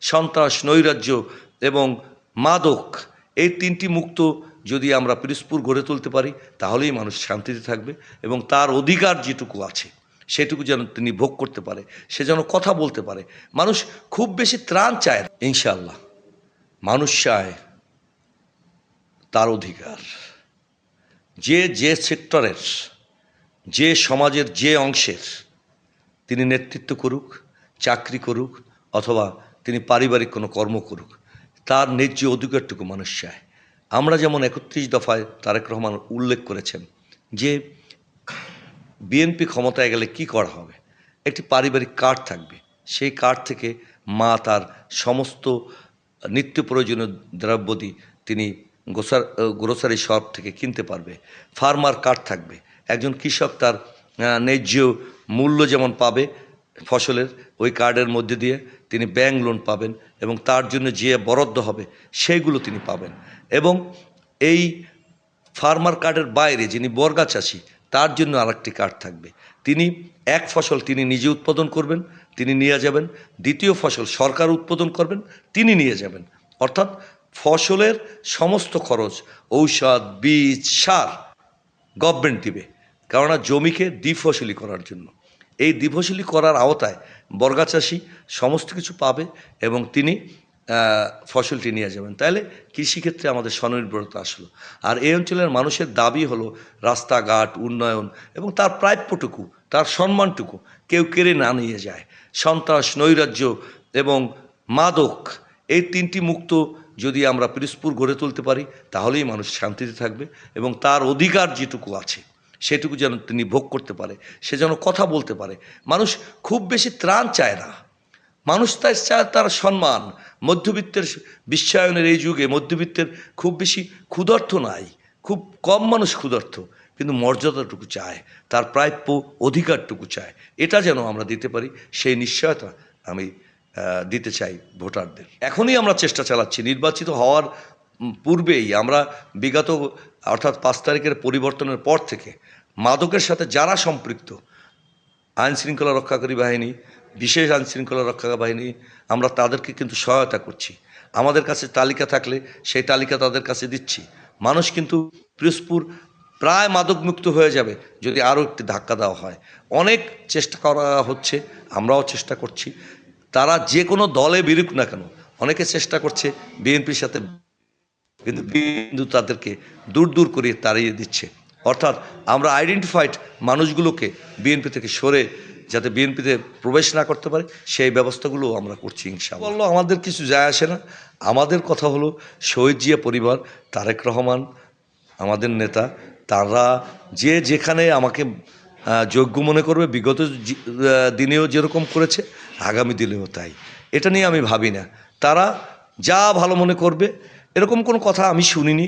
সন্ত্রাস, নৈরাজ্য এবং মাদক, এই তিনটি মুক্ত যদি আমরা পিরোজপুর গড়ে তুলতে পারি, তাহলেই মানুষ শান্তিতে থাকবে এবং তার অধিকার যেটুকু আছে, সেটুকু যেন তিনি ভোগ করতে পারে, সে যেন কথা বলতে পারে। মানুষ খুব বেশি ত্রাণ চায় ইনশাল্লাহ মানুষ চায় তার অধিকার। যে যে সেক্টরের, যে সমাজের যে অংশের, তিনি নেতৃত্ব করুক, চাকরি করুক অথবা তিনি পারিবারিক কোনো কর্ম করুক, তার ন্যায্য অধিকারটুকু মানুষ চায়। আমরা যেমন একত্রিশ দফায় তারেক রহমান উল্লেখ করেছেন যে, বিএনপি ক্ষমতায় গেলে কি করা হবে? একটি পারিবারিক কার্ড থাকবে। সেই কার্ড থেকে মা তার সমস্ত নিত্য প্রয়োজনীয় দ্রব্যদি তিনি গোসার, গ্রোসারি শপ থেকে কিনতে পারবে। ফার্মার কার্ড থাকবে। একজন কৃষক তার ন্যায্য মূল্য যেমন পাবে ফসলের ওই কার্ডের মধ্যে দিয়ে তিনি ব্যাংক লোন পাবেন এবং তার জন্য যে বরাদ্দ হবে সেইগুলো তিনি পাবেন। এবং এই ফার্মার কার্ডের বাইরে যিনি বর্গা চাষি, তার জন্য আরেকটি কার্ড থাকবে। তিনি এক ফসল তিনি নিজে উৎপাদন করবেন, তিনি নিয়ে যাবেন। দ্বিতীয় ফসল সরকার উৎপাদন করবেন, তিনি নিয়ে যাবেন। অর্থাৎ ফসলের সমস্ত খরচ, ঔষধ, বীজ, সার গভর্নমেন্ট দিবে। কেননা জমিকে দ্বিফসলি করার জন্য। এই দ্বিফসলি করার আওতায় বর্গা চাষি সমস্ত কিছু পাবে এবং তিনি ফসলটি নিয়ে যাবেন। তাহলে কৃষিক্ষেত্রে আমাদের স্বনির্ভরতা আসলো। আর এই অঞ্চলের মানুষের দাবি হলো রাস্তাঘাট, উন্নয়ন এবং তার প্রাপ্যটুকু, তার সম্মানটুকু কেউ কেড়ে না নিয়ে যায়। সন্ত্রাস, নৈরাজ্য এবং মাদক, এই তিনটি মুক্ত যদি আমরা পিরোজপুর গড়ে তুলতে পারি, তাহলেই মানুষ শান্তিতে থাকবে এবং তার অধিকার যেটুকু আছে সেটুকু যেন তিনি ভোগ করতে পারে, সে যেন কথা বলতে পারে। মানুষ খুব বেশি ত্রাণ চায় না। মানুষ তার চায় তার সম্মান। মধ্যবিত্তের বিশ্বায়নের এই যুগে মধ্যবিত্তের খুব বেশি ক্ষুধার্থ নাই, খুব কম মানুষ ক্ষুধার্থ কিন্তু মর্যাদাটুকু চায়, তার প্রাপ্য অধিকারটুকু চায়। এটা যেন আমরা দিতে পারি, সেই নিশ্চয়তা আমি দিতে চাই ভোটারদের। এখনই আমরা চেষ্টা চালাচ্ছি। নির্বাচিত হওয়ার পূর্বেই আমরা বিগত অর্থাৎ পাঁচ তারিখের পরিবর্তনের পর থেকে মাদকের সাথে যারা সম্পৃক্ত আইন শৃঙ্খলা রক্ষাকারী বাহিনী, বিশেষ আইন শৃঙ্খলা রক্ষা বাহিনী, আমরা তাদেরকে কিন্তু সহায়তা করছি। আমাদের কাছে তালিকা থাকলে সেই তালিকা তাদের কাছে দিচ্ছি। মানুষ কিন্তু পিরোজপুর প্রায় মাদকমুক্ত হয়ে যাবে যদি আরও একটি ধাক্কা দেওয়া হয়। অনেক চেষ্টা করা হচ্ছে, আমরাও চেষ্টা করছি। তারা যে কোনো দলে বিরুক না কেন, অনেকে চেষ্টা করছে বিএনপির সাথে কিন্তু বিন্দু তাদেরকে দূর দূর করিয়ে তাড়িয়ে দিচ্ছে। অর্থাৎ আমরা আইডেন্টিফাইড মানুষগুলোকে বিএনপি থেকে সরে যাতে বিএনপিতে প্রবেশ না করতে পারে, সেই ব্যবস্থাগুলো আমরা করছি ইনশাআল্লাহ। বলল আমাদের কিছু যায় আসে না। আমাদের কথা হলো শহীদ জিয়া পরিবার, তারেক রহমান, আমাদের নেতা, তারা যে যেখানে আমাকে যোগ্য মনে করবে, বিগত দিনেও যেরকম করেছে, আগামী দিনেও তাই। এটা নিয়ে আমি ভাবি না। তারা যা ভালো মনে করবে এরকম কোনো কথা আমি শুনিনি।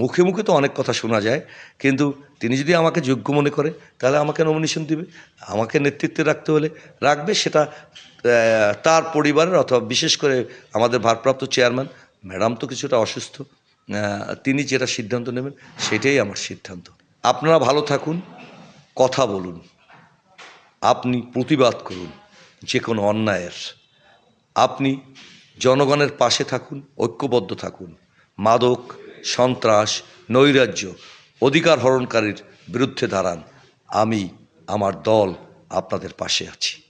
মুখে মুখে তো অনেক কথা শোনা যায়, কিন্তু তিনি যদি আমাকে যোগ্য মনে করে, তাহলে আমাকে নমিনেশন দিবে। আমাকে নেতৃত্বে রাখতে হলে রাখবে, সেটা তার পরিবারের অথবা বিশেষ করে আমাদের ভারপ্রাপ্ত চেয়ারম্যান ম্যাডাম তো কিছুটা অসুস্থ তিনি যেটা সিদ্ধান্ত নেবেন, সেটাই আমার সিদ্ধান্ত। আপনারা ভালো থাকুন, কথা বলুন, আপনি প্রতিবাদ করুন, যে কোনো অন্যায়ের। আপনি জনগণের পাশে থাকুন, ঐক্যবদ্ধ থাকুন। মাদক, সন্ত্রাস, নৈরাজ্য, অধিকার হরণকারীর বিরুদ্ধে দাঁড়ান। আমি, আমার দল আপনাদের পাশে আছি।